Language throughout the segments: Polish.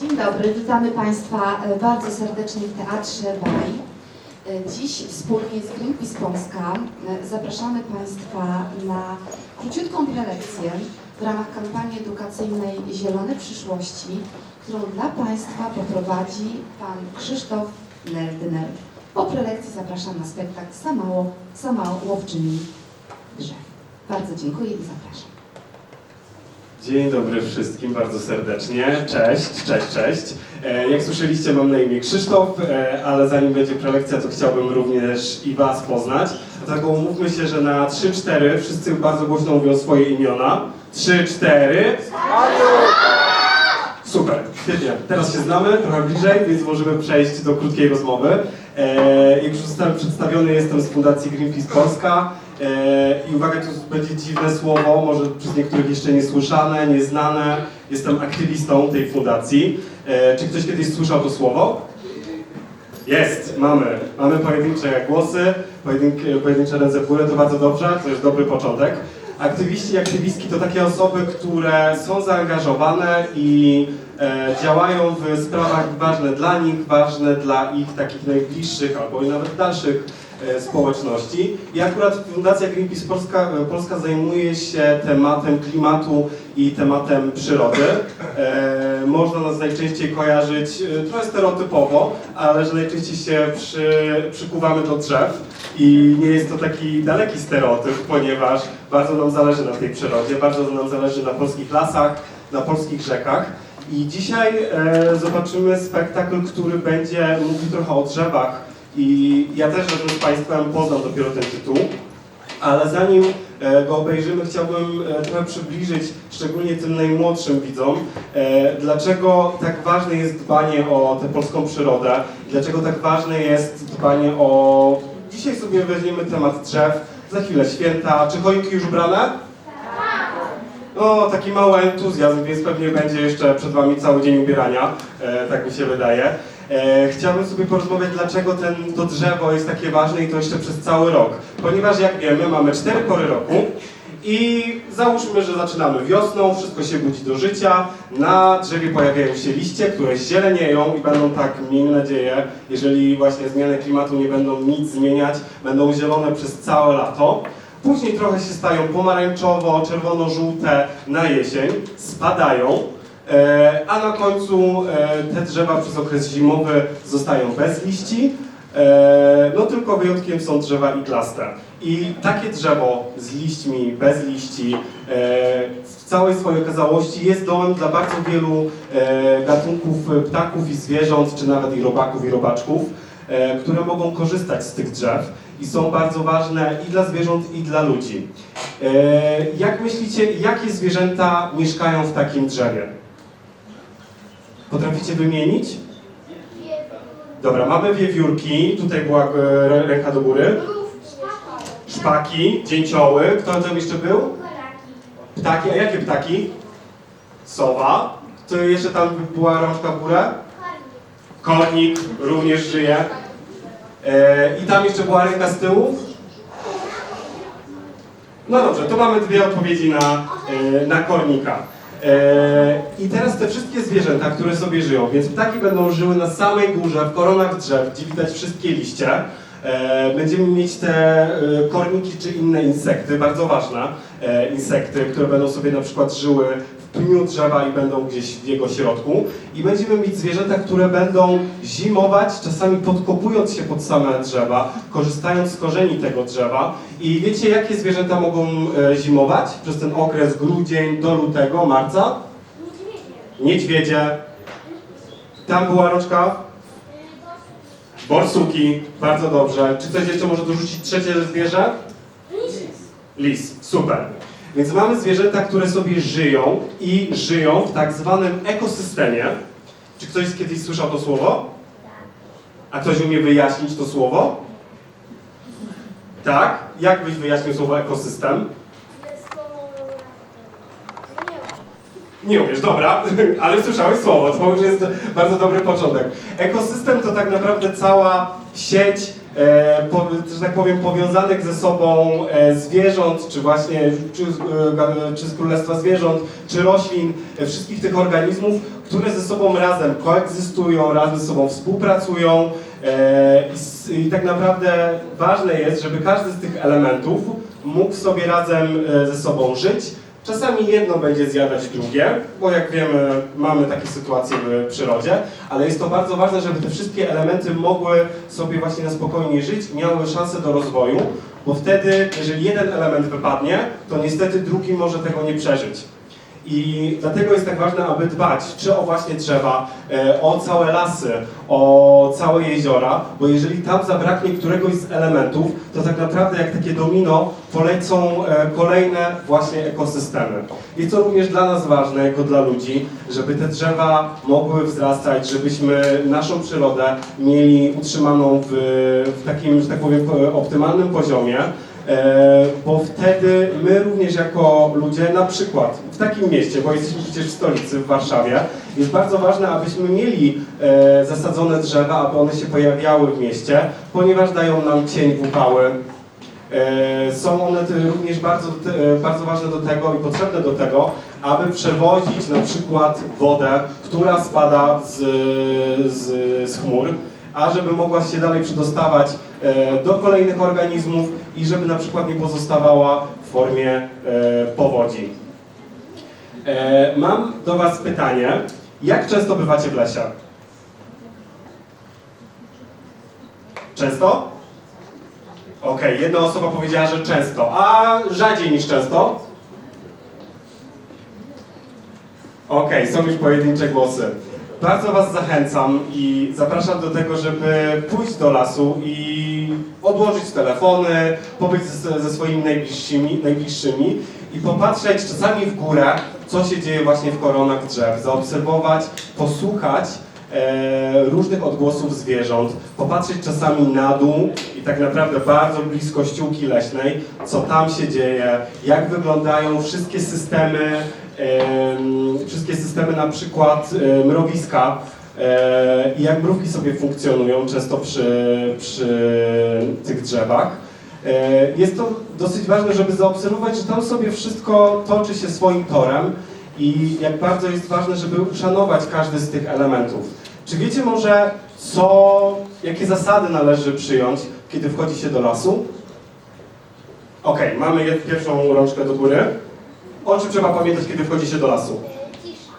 Dzień dobry, witamy Państwa e, bardzo serdecznie w Teatrze Baj. E, Dziś wspólnie z Greenpeace Polska e, zapraszamy Państwa na króciutką prelekcję w ramach kampanii edukacyjnej Zielone Przyszłości, którą dla Państwa poprowadzi Pan Krzysztof Neldner. Po prelekcji zapraszam na spektakl Samało, Samało Łowczyni Drzew. Bardzo dziękuję i zapraszam. Dzień dobry wszystkim, bardzo serdecznie. Cześć, cześć, cześć. E, Jak słyszeliście, mam na imię Krzysztof, e, ale zanim będzie prelekcja, to chciałbym również i Was poznać. Dlatego umówmy się, że na 3-4 wszyscy bardzo głośno mówią swoje imiona. 3-4. Super, świetnie. Teraz się znamy trochę bliżej, więc możemy przejść do krótkiej rozmowy. E, jak już zostałem przedstawiony, jestem z Fundacji Greenpeace Polska. E, I uwaga, to będzie dziwne słowo, może przez niektórych jeszcze niesłyszane, nieznane. Jestem aktywistą tej fundacji. E, czy ktoś kiedyś słyszał to słowo? Jest, mamy. Mamy pojedyncze głosy, pojedyncze, ręce w górę, to bardzo dobrze, to jest dobry początek. Aktywiści i aktywistki to takie osoby, które są zaangażowane i działają w sprawach ważne dla nich, ważne dla ich takich najbliższych albo i nawet dalszych e, społeczności. I akurat Fundacja Greenpeace Polska, e, Polska zajmuje się tematem klimatu i tematem przyrody. E, można nas najczęściej kojarzyć e, trochę stereotypowo, ale że najczęściej się przy, przykuwamy do drzew i nie jest to taki daleki stereotyp, ponieważ bardzo nam zależy na tej przyrodzie, bardzo nam zależy na polskich lasach, na polskich rzekach. I dzisiaj e, zobaczymy spektakl, który będzie mówił trochę o drzewach i ja też razem z Państwem poznam dopiero ten tytuł. Ale zanim e, go obejrzymy, chciałbym e, trochę przybliżyć, szczególnie tym najmłodszym widzom, e, dlaczego tak ważne jest dbanie o tę polską przyrodę, dlaczego tak ważne jest dbanie o... Dzisiaj sobie weźmiemy temat drzew, za chwilę święta. Czy choinki już ubrane? No, taki mały entuzjazm, więc pewnie będzie jeszcze przed Wami cały dzień ubierania, e, tak mi się wydaje. E, chciałbym sobie porozmawiać, dlaczego ten, to drzewo jest takie ważne i to jeszcze przez cały rok. Ponieważ jak wiemy, mamy cztery pory roku i załóżmy, że zaczynamy wiosną, wszystko się budzi do życia, na drzewie pojawiają się liście, które zielenieją i będą tak, miejmy nadzieję, jeżeli właśnie zmiany klimatu nie będą nic zmieniać, będą zielone przez całe lato. Później trochę się stają pomarańczowo, czerwono-żółte na jesień, spadają, e, a na końcu e, te drzewa przez okres zimowy zostają bez liści. E, no tylko wyjątkiem są drzewa iglaste. I takie drzewo z liśćmi, bez liści, w całej swojej okazałości jest domem dla bardzo wielu gatunków ptaków i zwierząt, czy nawet i robaków i robaczków, które mogą korzystać z tych drzew i są bardzo ważne i dla zwierząt, i dla ludzi. E, jak myślicie, jakie zwierzęta mieszkają w takim drzewie? Potraficie wymienić? Dobra, mamy wiewiórki, tutaj była e, rę- ręka do góry. Szpaki, dzięcioły, kto tam jeszcze był? Ptaki, a jakie ptaki? Sowa. To jeszcze tam była rączka w górę? Kornik również żyje. E, I tam jeszcze była ręka z tyłu? No dobrze, to mamy dwie odpowiedzi na, e, na kornika. E, I teraz te wszystkie zwierzęta, które sobie żyją, więc ptaki będą żyły na samej górze, w koronach drzew, gdzie widać wszystkie liście. E, będziemy mieć te e, korniki czy inne insekty, bardzo ważne e, insekty, które będą sobie na przykład żyły w pniu drzewa i będą gdzieś w jego środku. I będziemy mieć zwierzęta, które będą zimować, czasami podkopując się pod same drzewa, korzystając z korzeni tego drzewa. I wiecie, jakie zwierzęta mogą zimować przez ten okres grudzień do lutego, marca? Niedźwiedzie. Tam była rączka? Borsuki, bardzo dobrze. Czy ktoś jeszcze może dorzucić trzecie zwierzę? Lis, super. Więc mamy zwierzęta, które sobie żyją i żyją w tak zwanym ekosystemie. Czy ktoś kiedyś słyszał to słowo? A ktoś umie wyjaśnić to słowo? Tak? Jak byś wyjaśnił słowo ekosystem? Nie umiesz, dobra, ale słyszałeś słowo, to już jest bardzo dobry początek. Ekosystem to tak naprawdę cała sieć e, po, że tak powiem, powiązanych ze sobą e, zwierząt, czy właśnie czy, e, czy z królestwa zwierząt, czy roślin, e, wszystkich tych organizmów, które ze sobą razem koegzystują, razem ze sobą współpracują. E, i, I tak naprawdę ważne jest, żeby każdy z tych elementów mógł sobie razem e, ze sobą żyć. Czasami jedno będzie zjadać drugie, bo jak wiemy, mamy takie sytuacje w przyrodzie, ale jest to bardzo ważne, żeby te wszystkie elementy mogły sobie właśnie na spokojnie żyć, miały szansę do rozwoju, bo wtedy, jeżeli jeden element wypadnie, to niestety drugi może tego nie przeżyć. I dlatego jest tak ważne, aby dbać czy o właśnie drzewa, e, o całe lasy, o całe jeziora, bo jeżeli tam zabraknie któregoś z elementów, to tak naprawdę jak takie domino polecą e, kolejne właśnie ekosystemy. Jest to również dla nas ważne, jako dla ludzi, żeby te drzewa mogły wzrastać, żebyśmy naszą przyrodę mieli utrzymaną w, w takim, że tak powiem, optymalnym poziomie. E, bo wtedy my również jako ludzie, na przykład w takim mieście, bo jesteśmy przecież w stolicy, w Warszawie, jest bardzo ważne, abyśmy mieli e, zasadzone drzewa, aby one się pojawiały w mieście, ponieważ dają nam cień w upały. E, Są one również bardzo, bardzo ważne do tego i potrzebne do tego, aby przewozić na przykład wodę, która spada z, z, z chmur, a żeby mogła się dalej przedostawać e, do kolejnych organizmów i żeby na przykład nie pozostawała w formie e, powodzi. E, Mam do Was pytanie. Jak często bywacie w lesie? Często? Okej, jedna osoba powiedziała, że często, a rzadziej niż często? Okej, są już pojedyncze głosy. Bardzo Was zachęcam i zapraszam do tego, żeby pójść do lasu i odłożyć telefony, pobyć ze, ze swoimi najbliższymi, najbliższymi i popatrzeć czasami w górę, co się dzieje właśnie w koronach drzew, zaobserwować, posłuchać e, różnych odgłosów zwierząt, popatrzeć czasami na dół i tak naprawdę bardzo blisko ściółki leśnej, co tam się dzieje, jak wyglądają wszystkie systemy, em, wszystkie systemy na przykład mrowiska i jak mrówki sobie funkcjonują często przy, przy tych drzewach. Jest to dosyć ważne, żeby zaobserwować, że tam sobie wszystko toczy się swoim torem i jak bardzo jest ważne, żeby uszanować każdy z tych elementów. Czy wiecie może, co, jakie zasady należy przyjąć, kiedy wchodzi się do lasu? Okej, mamy pierwszą rączkę do góry. O czym trzeba pamiętać, kiedy wchodzi się do lasu? Cisza.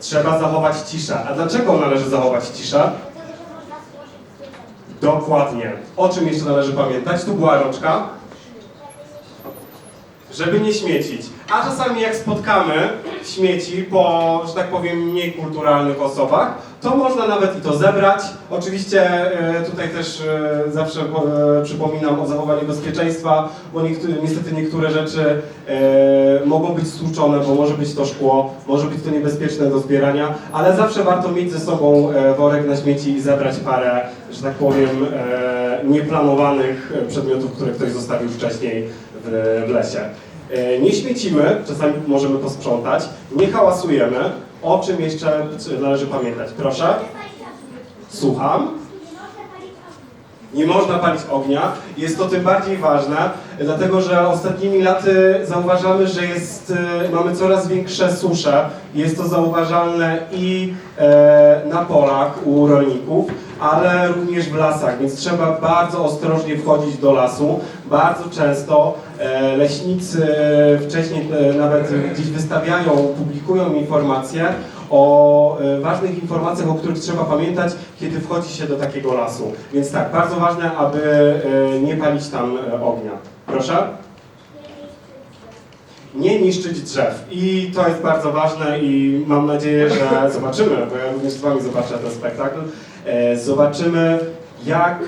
Trzeba zachować ciszę. A dlaczego należy zachować ciszę? Dokładnie. O czym jeszcze należy pamiętać? Tu była rączka. Żeby nie śmiecić. A czasami jak spotkamy śmieci po, że tak powiem, mniej kulturalnych osobach, to można nawet i to zebrać. Oczywiście e, tutaj też e, zawsze e, przypominam o zachowaniu bezpieczeństwa, bo niestety niektóre rzeczy mogą być stłuczone, bo może być to szkło, może być to niebezpieczne do zbierania, ale zawsze warto mieć ze sobą worek na śmieci i zebrać parę, że tak powiem, e, nieplanowanych przedmiotów, które ktoś zostawił wcześniej w, w lesie. E, Nie śmiecimy, czasami możemy posprzątać, nie hałasujemy. O czym jeszcze należy pamiętać? Proszę, słucham. Nie można palić ognia. Jest to tym bardziej ważne, dlatego że ostatnimi laty zauważamy, że jest, e, mamy coraz większe susze. Jest to zauważalne i e, na polach u rolników, ale również w lasach, więc trzeba bardzo ostrożnie wchodzić do lasu. Bardzo często e, leśnicy wcześniej nawet gdzieś wystawiają, publikują informacje o e, ważnych informacjach, o których trzeba pamiętać, kiedy wchodzi się do takiego lasu. Więc tak, bardzo ważne, aby e, nie palić tam e, ognia. Proszę? Nie niszczyć drzew. I to jest bardzo ważne i mam nadzieję, że zobaczymy, bo ja również z Wami zobaczę ten spektakl. Zobaczymy, jak,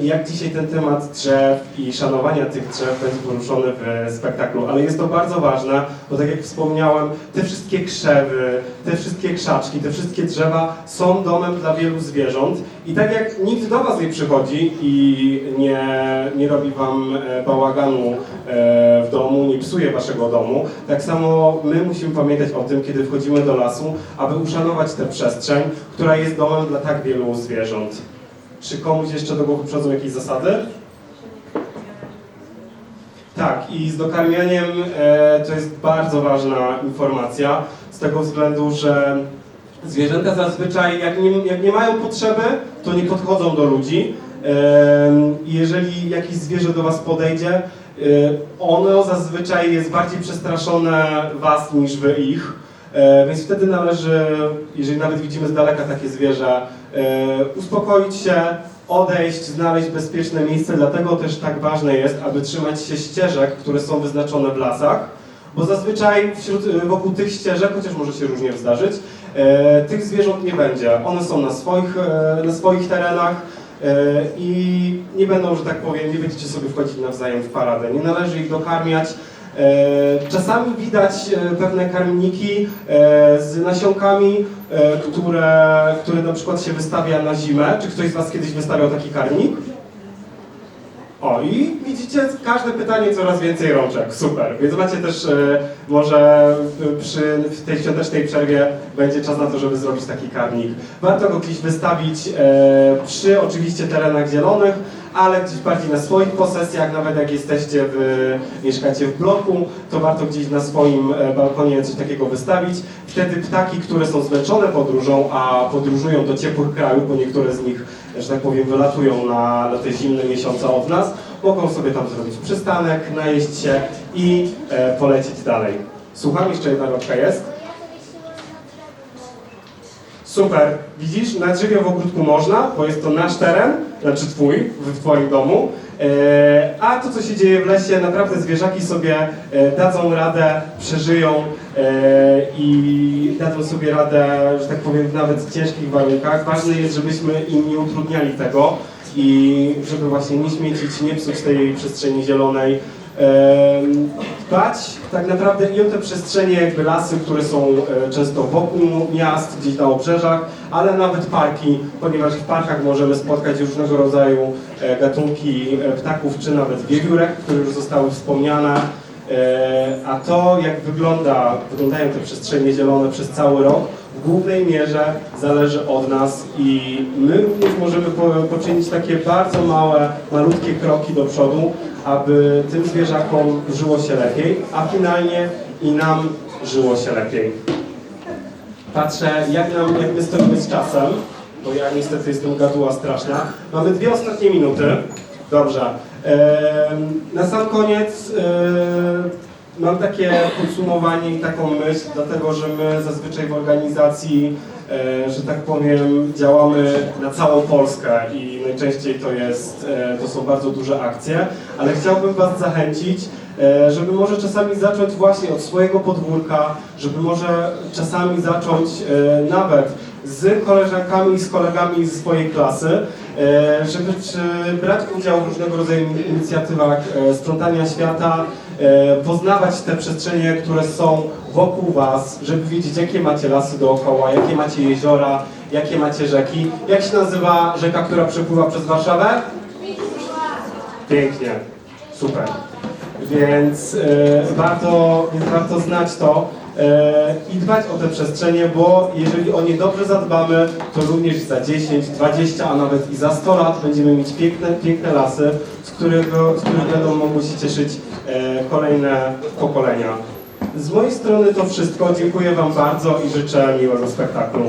e, jak dzisiaj ten temat drzew i szanowania tych drzew będzie poruszony w spektaklu. Ale jest to bardzo ważne, bo tak jak wspomniałem, te wszystkie krzewy, te wszystkie krzaczki, te wszystkie drzewa są domem dla wielu zwierząt. I tak jak nikt do Was nie przychodzi i nie, nie robi Wam e, bałaganu e, w domu, nie psuje Waszego domu, tak samo my musimy pamiętać o tym, kiedy wchodzimy do lasu, aby uszanować tę przestrzeń, która jest domem dla tak wielu zwierząt. Czy komuś jeszcze do głowy przychodzą jakieś zasady? Tak, i z dokarmianiem e, to jest bardzo ważna informacja, z tego względu, że zwierzęta zazwyczaj, jak nie, jak nie mają potrzeby, to nie podchodzą do ludzi. I jeżeli jakieś zwierzę do Was podejdzie, y, ono zazwyczaj jest bardziej przestraszone Was niż Wy ich. E, Więc wtedy należy, jeżeli nawet widzimy z daleka takie zwierzę, e, uspokoić się, odejść, znaleźć bezpieczne miejsce. Dlatego też tak ważne jest, aby trzymać się ścieżek, które są wyznaczone w lasach, bo zazwyczaj wśród, e, wokół tych ścieżek, chociaż może się różnie zdarzyć, e, tych zwierząt nie będzie. One są na swoich, e, na swoich terenach e, i nie będą, że tak powiem, nie będziecie sobie wchodzić nawzajem w paradę. Nie należy ich dokarmiać. E, Czasami widać e, pewne karmniki e, z nasionkami, które, które na przykład się wystawia na zimę. Czy ktoś z Was kiedyś wystawiał taki karmnik? O i widzicie, każde pytanie coraz więcej rączek, super. Więc macie też, może przy w tej świątecznej przerwie będzie czas na to, żeby zrobić taki karmnik. Warto go gdzieś wystawić przy oczywiście terenach zielonych, ale gdzieś bardziej na swoich posesjach, nawet jak jesteście w, mieszkacie w bloku, to warto gdzieś na swoim e, balkonie coś takiego wystawić. Wtedy ptaki, które są zmęczone podróżą, a podróżują do ciepłych krajów, bo niektóre z nich, że tak powiem, wylatują na, na te zimne miesiące od nas, mogą sobie tam zrobić przystanek, najeść się i e, polecieć dalej. Słucham, jeszcze jedna rączka jest. Ja zawiesiłem na drzewo. Super. Widzisz, na drzewie w ogródku można, bo jest to nasz teren, znaczy twój, w twoim domu. E, a to, co się dzieje w lesie, naprawdę zwierzaki sobie e, dadzą radę, przeżyją e, i dadzą sobie radę, że tak powiem, nawet w ciężkich warunkach. Ważne jest, żebyśmy im nie utrudniali tego i żeby właśnie nie śmiecić, nie psuć tej przestrzeni zielonej. Dbać tak naprawdę i o te przestrzenie, jakby lasy, które są e, często wokół miast, gdzieś na obrzeżach, ale nawet parki, ponieważ w parkach możemy spotkać różnego rodzaju e, gatunki e, ptaków, czy nawet wiewiórek, które już zostały wspomniane. A to, jak wygląda, wyglądają te przestrzenie zielone przez cały rok, w głównej mierze zależy od nas i my również możemy po- poczynić takie bardzo małe, malutkie kroki do przodu, aby tym zwierzakom żyło się lepiej, a finalnie i nam żyło się lepiej. Patrzę, jak, nam, jak my stoimy z czasem, bo ja niestety jestem gaduła straszna. Mamy dwie ostatnie minuty. Dobrze. Em, na sam koniec em, mam takie podsumowanie i taką myśl, dlatego że my zazwyczaj w organizacji, e, że tak powiem, działamy na całą Polskę i najczęściej to jest, e, to są bardzo duże akcje, ale chciałbym Was zachęcić, e, żeby może czasami zacząć właśnie od swojego podwórka, żeby może czasami zacząć nawet z koleżankami i z kolegami z swojej klasy, żeby brać udział w różnego rodzaju inicjatywach sprzątania świata, poznawać te przestrzenie, które są wokół Was, żeby wiedzieć, jakie macie lasy dookoła, jakie macie jeziora, jakie macie rzeki. Jak się nazywa rzeka, która przepływa przez Warszawę? Pięknie, super. Więc, e, warto, więc warto znać to e, i dbać o te przestrzenie, bo jeżeli o nie dobrze zadbamy, to również za 10, 20, a nawet i za 100 lat będziemy mieć piękne, piękne lasy, którego, z których będą mogły się cieszyć e, kolejne pokolenia. Z mojej strony to wszystko. Dziękuję Wam bardzo i życzę miłego spektaklu.